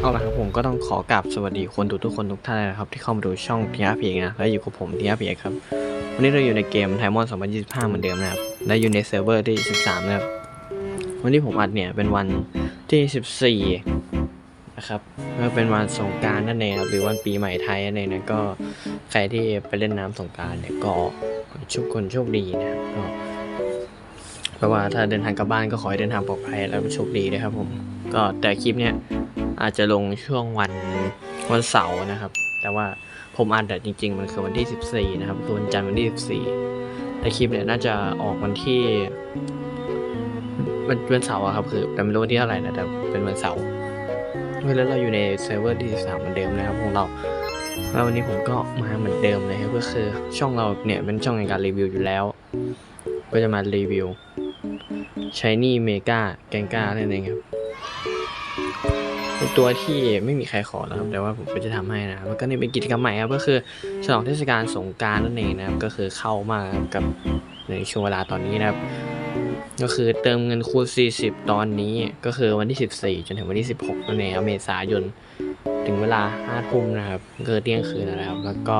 เอาละครับผมก็ต้องขอกราบสวัสดีคนดูทุกคนทุกท่านนะครับ ที่เข้ามาดูช่องทีอาร์พีนะและอยู่กับผมทีอาร์พีครับ วันนี้เราอยู่ในเกมไทมอน2025 เหมือนเดิมนะครับ และอยู่ในเซิร์ฟเวอร์ที่ 13 นะครับ วันที่ผมอัดเนี่ยเป็นวันที่ 14 นะครับก็เป็นวันสงการนั่นเองครับหรือวันปีใหม่ไทยนั่นเองนะก็ใครที่ไปเล่นน้ำสงการเนี่ยก็โชคคนโชคดีนะครับก็เพราะว่าถ้าเดินทางกลับบ้านก็ขอให้เดินทางปลอดภัยแล้วโชคดีนะครับผมก็แต่คลิปเนี่ย อาจจะลงช่วงวันวันเสาร์นะครับ แต่ว่าผมอ่านแต่จริง ๆ มันคือวันที่ 14 นะครับคือวันจันทร์วันที่ 14แต่คลิปเนี่ยน่าจะออกวันที่วันวันเสาร์อะครับคือแต่ไม่รู้วันที่เท่าไหร่นะแต่เป็นวันเสาร์แล้วเราอยู่ในเซิร์ฟเวอร์ที่13เหมือนเดิมนะครับของเราแล้ววันนี้ผมก็มาเหมือนเดิมเลยครับก็คือช่องเราเนี่ยเป็นช่องในการรีวิวอยู่แล้ว ก็จะมารีวิว Shiny Mega แกงก้านั่นเองครับ เป็นตัวที่ไม่มีใครขอนะครับ แต่ว่าผมก็จะทำให้นะครับแล้วก็นี่เป็นกิจกรรมใหม่ครับก็คือฉลองเทศกาลสงการนั่นเองนะครับ ก็คือเข้ามากับในช่วงเวลาตอนนี้นะครับ ก็คือเติมเงินคูณ 40 ตอนนี้ก็คือวันที่ 14 จนถึงวันที่ 16นั่นเองครับเมษายนถึงเวลา5ทุ่มนะครับเก็คือเที่ยงคืนนะครับ แล้วก็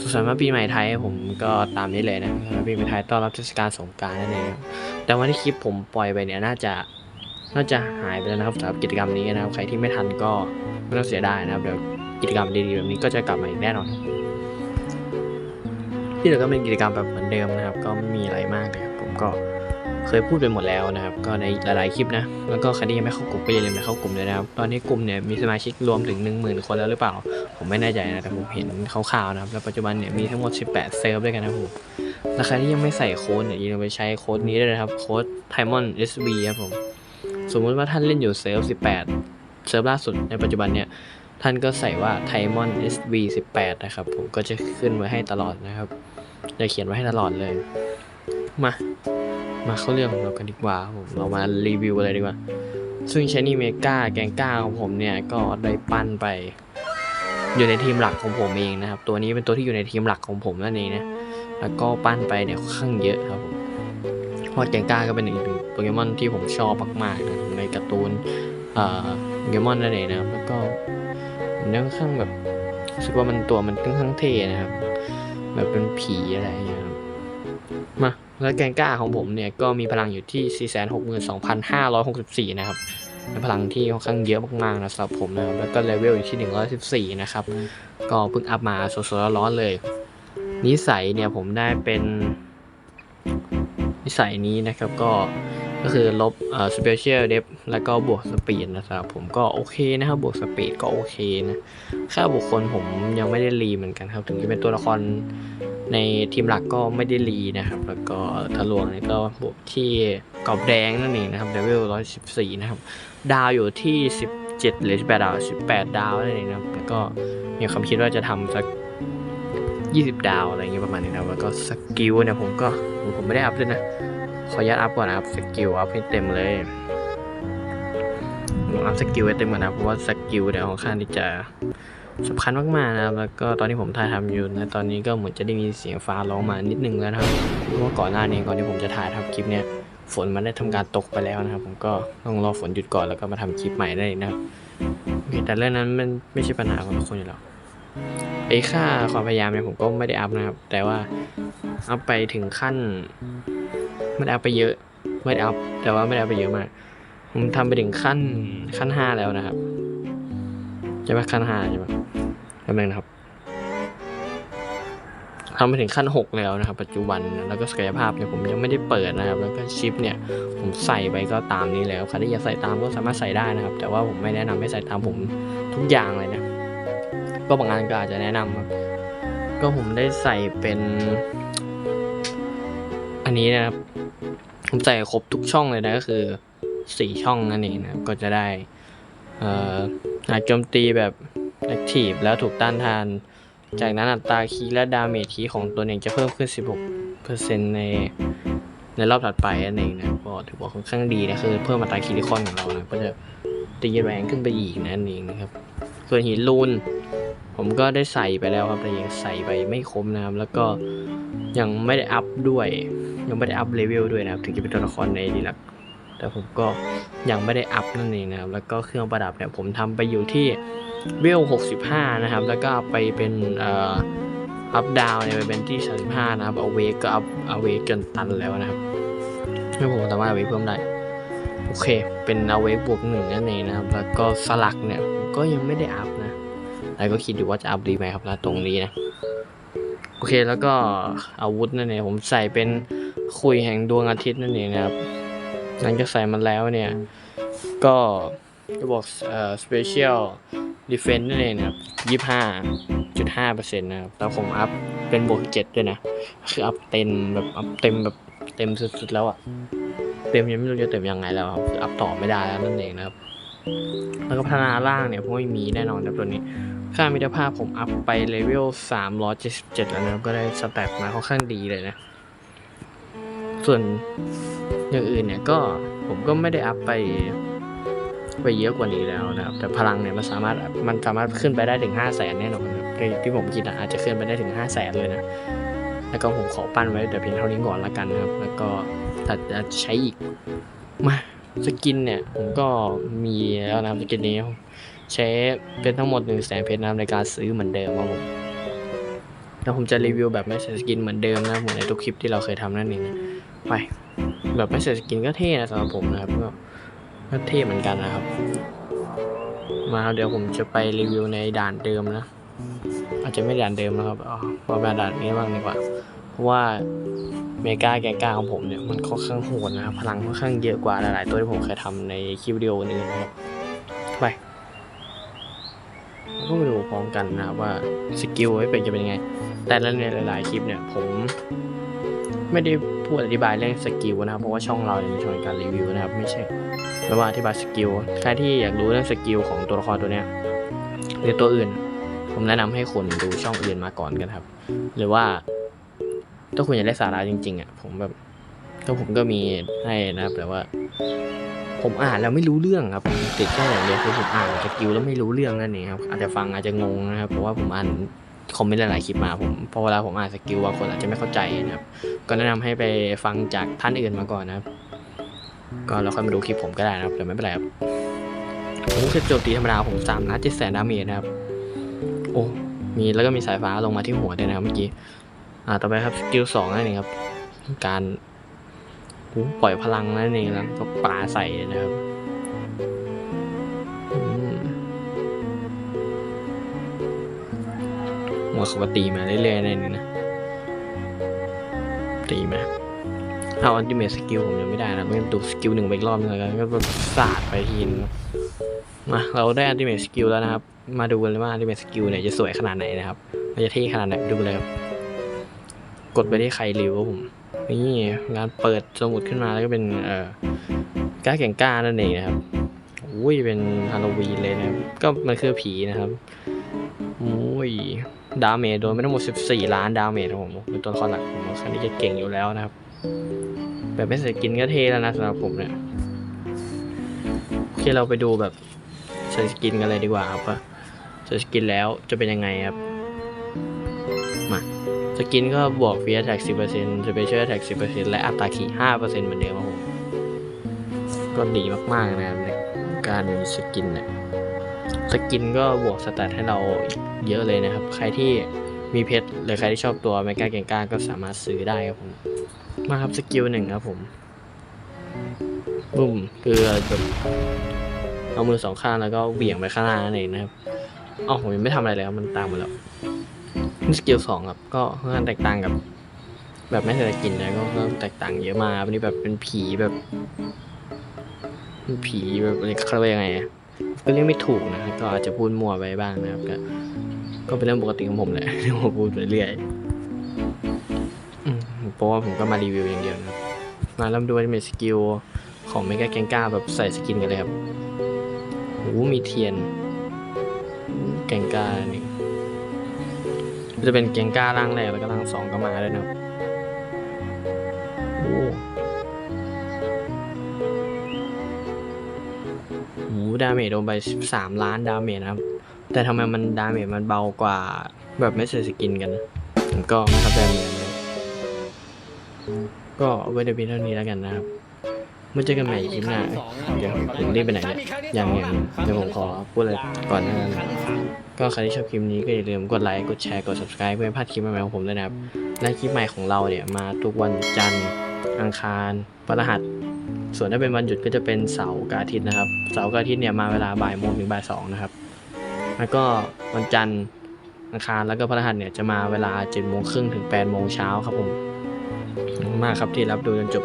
สุขสันต์วันปีใหม่ไทยผมก็ตามนี้เลยนะวันปีใหม่ไทยต้อนรับเทศกาลสงการนั่นเองครับแต่วันที่คลิปผมปล่อยไปเนี่ยน่าจะ น่าจะหายไปแล้วนะครับสำหรับกิจกรรมนี้นะครับ ใครที่ไม่ทันก็ไม่ต้องเสียดายนะครับ เดี๋ยวกิจกรรมดีๆแบบนี้ก็จะกลับมาอีกแน่นอน ที่เหลือก็เป็นกิจกรรมแบบเหมือนเดิมนะครับ ก็ไม่มีอะไรมากเลยครับผมก็เคยพูดไปหมดแล้วนะครับ ก็ในหลายๆคลิปนะ แล้วก็ใครที่ยังไม่เข้ากลุ่มก็อย่าลืมไปเข้ากลุ่มเลยนะครับ ตอนนี้กลุ่มเนี่ยมีสมาชิกรวมถึง 1 0,000 คนแล้วหรือเปล่า ผมไม่แน่ใจนะ แต่ผมเห็นคร่าวๆนะครับ แล้วปัจจุบันเนี่ยมีทั้งหมด 18 เซิร์ฟด้วยกันนะครับผมและใครที่ยังไม่ใส่โค้ดเนี่ยอย่าลืมไปใช้โค้ดนี้ด้วยนะครับ โค้ด t i m o n SB ครับผม สมมุติว่าท่านเล่นอยู่เซิร์ฟ18 เซิร์ฟล่าสุดในปัจจุบันเนี่ย ท่านก็ใส่ว่า t i m o n SV 18นะครับ ผมก็จะขึ้นไว้ให้ตลอดนะครับ จะเขียนไว้ให้ตลอดเลย มา มาเข้าเรื่องของเรากันดีกว่าผมเรามารีวิวอะไรดีกว่า ซึ่งชนี่เมกาแกงก้าของผมเนี่ย ก็ได้ปั้นไป อยู่ในทีมหลักของผมเองนะครับ ตัวนี้เป็นตัวที่อยู่ในทีมหลักของผมนั่นเองนะ แล้วก็ปั้นไปเนี่ยค่อนข้างเยอะครับผมเพราะแกงก้าก็เป็นอีกหนึ่ง โปเกมอนที่ผมชอบมากๆนะในการ์ตูนโปเกมอนนั่นเองนะครับ แล้วก็มันค่อนข้างแบบรู้สึกว่ามันตัวมันค่อนข้างเท่นะครับ แบบเป็นผีอะไรอย่างเงี้ยครับมาแล้วแกงก้าของผมเนี่ยก็มีพลังอยู่ที่ 462,564 นะครับเป็นพลังที่ค่อนข้างเยอะมากๆนะสำหรับผมนะครับแล้วก็เลเวลอยู่ที่ 114 นะครับ ก็เพิ่งอัพมาสดๆร้อนๆเลย นิสัยเนี่ยผมได้เป็นนิสัยนี้นะครับก็ ก็คือลบเอ่อ special depth แล้วก็บวกสปีดนะครับ ผมก็โอเคนะครับ บวกสปีดก็โอเคนะค่าบุคคลผมยังไม่ได้รีเหมือนกันครับ ถึงจะเป็นตัวละครในทีมหลักก็ไม่ได้รีนะครับ แล้วก็ทะลวงนี่ก็บวกที่กรอบแดงนั่นเองนะครับเลเวล114 นะครับ ดาวอยู่ที่ 17 หรือ 18 ดาว 18 ดาวนั่นเองนะครับ แล้วก็มีความคิดว่าจะทำสัก 20 ดาวอะไรเงี้ยประมาณนี้นะแล้วก็สกิลเนี่ยผมก็ผมไม่ได้อัพเลยนะ ขออนุญาตอัพก่อนนะครับสกิลอัพให้เต็มเลยอัพสกิลให้เต็มก่อนนะเพราะว่าสกิลเนี่ยค่อนข้างที่จะสำคัญมากๆนะครับแล้วก็ตอนที่ผมถ่ายทำอยู่นะตอนนี้ก็เหมือนจะได้มีเสียงฟ้าร้องมานิดนึงแล้วนะครับเพราะว่าก่อนหน้านี้ก่อนที่ผมจะถ่ายทำคลิปเนี่ยฝนมันได้ทำการตกไปแล้วนะครับ ผมก็ต้องรอฝนหยุดก่อนแล้วก็มาทำคลิปใหม่ได้นะครับโอเคแต่เรื่องนั้นมันไม่ใช่ปัญหาของทุกคนอยู่แล้วไอ้ค่าความพยายามเนี่ยผมก็ไม่ได้อัพนะครับ แต่ว่าอัพไปถึงขั้น ม่ได้อัพไปเยอะไม่ได้อัพแต่ว่าไม่ได้อัพไปเยอะมาก ผมทำไปถึงขั้นขั้นห้าแล้วนะครับใช่ไหมขั้นห้าใช่ไหมกำลังนะครับทำไปถึงขั้นหกแล้วนะครับ ปัจจุบันแล้วก็ศักยภาพเนี่ยผมยังไม่ได้เปิดนะครับ แล้วก็ชิปเนี่ยผมใส่ไปก็ตามนี้แล้วใครที่อยากใส่ตามก็สามารถใส่ได้นะครับ แต่ว่าผมไม่แนะนำให้ใส่ตามผมทุกอย่างเลยนะก็บางอันก็อาจจะแนะนำครับก็ผมได้ใส่เป็น อันนี้นะครับ ใส่ครบทุกช่องเลยนะก็คือสี่ช่องนั่นเองนะก็จะได้เอ่ออาจโจมตีแบบแอคทีฟแล้วถูกต้านทาน จากนั้นอัตราคีย์และดาเมจคีของตัวเองจะเพิ่มขึ้น 16%ในในรอบถัดไปนั่นเองนะก็ถือว่าค่อนข้างดีนะคือเพิ่มอัตราคีย์ที่คอนของเรานะก็จะตีแรงขึ้นไปอีกนั่นเองนะครับ ส่วนหินลูน ผมก็ได้ใส่ไปแล้วครับแต่ยังใส่ไปไม่ครบนะครับแล้วก็ ยังไม่ได้อัพด้วย ยังไม่ได้อัพเลเวลด้วยนะครับ ถึงจะเป็นตัวละครในดีลักแต่ผมก็ยังไม่ได้อัพนั่นเองนะครับ แล้วก็เครื่องประดับเนี่ยผมทำไปอยู่ที่เวล65 นะครับ แล้วก็ไปเป็นอัพดาวเนี่ยไปเป็นที่ 35 นะครับเอาเวก็อัพเอาเวกจนตันแล้วนะครับไม่ผมสามารถเอาเวกเพิ่มได้โอเค เป็นเอาเวกบวกหนึ่งนั่นเองนะครับ แล้วก็สลักเนี่ยก็ยังไม่ได้อัพนะแล้วก็คิดอยู่ว่าจะอัพดีไหมครับนะตรงนี้นะ เคแล้วก็อาวุธนั่นเองผมใส่เป็นคุยแห่งดวงอาทิตย์นั่นเองนะครับหลังจากใส่มันแล้วเนี่ย ก็จะบอกเอ่อ special defense นั่นเองนะครับยี่ห้าจุดห้าเปอร์เซ็นต์นะครับแต่ผมอัพเป็นบวกเจ็ดด้วยนะ คืออัพเต็มแบบอัพเต็มแบบเต็มสุดๆแล้วอะเต็มยังไม่รู้จะเต็มยังไงแล้วครับคืออัพต่อไม่ได้แล้วนั่นเองนะครับ แล้วก็พัฒนาล่างเนี่ยผมไม่มีแน่นอนครับตัวนี้ ค่ามิตรภาพผมอัพไปเลเวล 377 แล้วนะครับ ก็ได้สแตทมาค่อนข้างดีเลยนะ ส่วนอย่างอื่นเนี่ยก็ผมก็ไม่ได้อัพไปไปเยอะกว่านี้แล้วนะครับ แต่พลังเนี่ยมันสามารถมันสามารถขึ้นไปได้ถึง 5 0 0แสนแน่นอนนะครับแต่อย่างที่ผมคิดอะอาจจะขึ้นไปได้ถึง 5 0 0แสนเลยนะ แล้วก็ผมขอปั้นไว้แต่เพียงเท่านี้ก่อนละกันนะครับ แล้วก็ถ้าจะใช้อีกมาสกินเนี่ยผมก็มีแล้วนะครับสกินนี้ ใช้เป็นทั้งหมด1นึ่งแสนเพชรนะในการซื้อเหมือนเดิมครับผมแล้วผมจะรีวิวแบบไม่ใส่สกินเหมือนเดิมนะเหมือนในทุกคลิปที่เราเคยทำนั่นเองไปแบบไม่ใส่สกินก็เท่นะสำหรับผมนะครับก็ก็เท่เหมือนกันนะครับ มาครับเดี๋ยวผมจะไปรีวิวในด่านเดิมนะ อาจจะไม่ด่านเดิมนะครับอ๋อพอมาด่านนี้บ้างดีกว่า เพราะว่าเมกาแกงกาของผมเนี่ยมันค่อนข้างโหดนะครับพลังค่อนข้างเยอะกว่าหลายๆตัวที่ผมเคยทำในคลิปวิดีโออื่นนะครับไป ก็มาดูพร้อมกันนะครับว่าสกิลไม่เป็นจะเป็นยังไง แต่ละในหลาย ๆ คลิปเนี่ยผมไม่ได้พูดอธิบายเรื่องสกิลนะครับ เพราะว่าช่องเราเนี่ยเป็นช่องการรีวิวนะครับ ไม่ใช่ไม่ว่าอธิบายสกิล ใครที่อยากรู้เรื่องสกิลของตัวละครตัวเนี้ยหรือตัวอื่น ผมแนะนำให้คนดูช่องอื่นมาก่อนกันครับ หรือว่าถ้าคุณอยากได้สาระจริง ๆ อะ ผมแบบ ก็ผมก็มีให้นะครับแต่ว่า ผมอ่านแล้วไม่รู้เรื่องครับติดแค่อย่างเดียวคือผมอ่านสกิลแล้วไม่รู้เรื่องนั่นเองครับอาจจะฟังอาจจะงงนะครับเพราะว่าผมอ่านคอมเมนต์หลายๆคลิปมาผมพอเวลาผมอ่านสกิลบางคนอาจจะไม่เข้าใจนะครับ ก็แนะนำให้ไปฟังจากท่านอื่นมาก่อนนะครับ ก็เราค่อยมาดูคลิปผมก็ได้นะครับแต่ไม่เป็นไรครับผมแค่โจมตีธรรมดาผมสามนัดเจ็ดแสนดาเมจนะครับ โอ้ มีแล้วก็มีสายฟ้าลงมาที่หัวด้วยนะครับเมื่อกี้ อ่า ต่อไปครับสกิลสองนั่นเองครับ การ ปล่อยพลังนั่นเองแล้วก็ปาใส่นะครับอืมหัวเขาก็ตีมาเรื่อยๆในนี้นะ ตีมาเอาอันติเมทสกิลผมยังไม่ได้นะต้องดูสกิลหนึ่งไปอีกรอบนึงแล้วกันก็สาดไปทีนมาเราได้อันติเมทสกิลแล้วนะครับ มาดูกันเลยว่าอันติเมทสกิลเนี่ยจะสวยขนาดไหนนะครับ มันจะเท่ขนาดไหนดูเลยครับ กดไปที่ใครรีวผม นี่งานเปิดสมุดขึ้นมาแล้วก็เป็นเอ่อก้าแก่งกล้านั่นเองนะครับอุ้ยเป็นฮาโลวีนเลยนะครับก็มันคือผีนะครับอุ้ยดาเมจโดนไปทั้งหมด 14 ล้านดาเมจครับผมเป็นตัวละครหลักผมว่าคันนี้จะเก่งอยู่แล้วนะครับ แบบไม่ใส่สกินก็เทแล้วนะสำหรับผมเนี่ยโอเคเราไปดูแบบใส่สกินกันเลยดีกว่าครับว่าใส่สกินแล้วจะเป็นยังไงครับ สกินก็บวกฟี a แท็ก10% Special Attack 10%และอัตราขี่5%เหมือนเดิมครับผมก็ดีมากๆนะครับในการมีสกินเนี่ยสกินก็บวกสแตทให้เราเยอะเลยนะครับ ใครที่มีเพชรหรือใครที่ชอบตัวแมกกาเกงก้าก็สามารถซื้อได้ครับผมมาครับสกิลหนึ่งครับผมบุ้มคือแบบเอามือสองข้างแล้วก็เหวี่ยงไปข้างหน้านั่นเองนะครับอ๋อผมยังไม่ทำอะไรเลยครับมันตามมาแล้ว สกิลสองครับก็ค่อนข้างแตกต่างกับ แบบไม่ใส่กินนะก็ก็แตกต่างเยอะมากครับอันนี้แบบเป็นผีแบบเป็นผีแบบอะไรเขาเรียกยังไงก็เรียกไม่ถูกนะก็อาจจะพูดมั่วไปบ้างนะครับ ก็ก็เป็นเรื่องปกติของผมแหละที่ผมพูดไปเรื่อยเพราะว่าผมก็มารีวิวอย่างเดียวนะมาเริ่มดูว่าเป็นสกิลของเมกาแกงก้าแบบใส่สกินกันเลยครับโอ้โหมีเทียนแกงก้านี่ จะเป็นเกียงก้าร่างแรกแล้วก็ร่างสองก็มาด้วยนะครับโอ้โหดาเมจโดนไป13ล้านดาเมจนะครับ แต่ทำไมมันดาเมจมันเบากว่าแบบไม่ใส่สกินกันนะผมก็ไม่เข้าใจเหมือนกันก็เอาไว้เพียงเท่านี้แล้วกันนะครับ มื่อเจอกันใหม่คลิปหน้าเดี๋ยวผมรีบไปไหนเนี่ยยังยังเดี๋ยวผมขอพูดอะไรก่อนหนานั้นก็ใครที่ชอบคลิปนี้ก็อย่าลืมกดไลค์กดแชร์กด subscribe เพื่อไม่พลาดคลิปใหม่ๆของผมด้วยนะครับและคลิปใหม่ของเราเนี่ยมาทุกวันจันทร์อังคารพฤหัสส่วนถ้าเป็นวันหยุดก็จะเป็นเสาร์กับอาทิตย์นะครับ เสาร์กับอาทิตย์เนี่ยมาเวลาบ่ายโมงถึงบ่ายสองนะครับ แล้วก็วันจันทร์อังคารแล้วก็พฤหัสเนี่ยจะมาเวลา7จ็ดโมงครึ่งถึง8ปดโมงเช้าครับผมขอบคุณมากครับที่รับดูจนจบ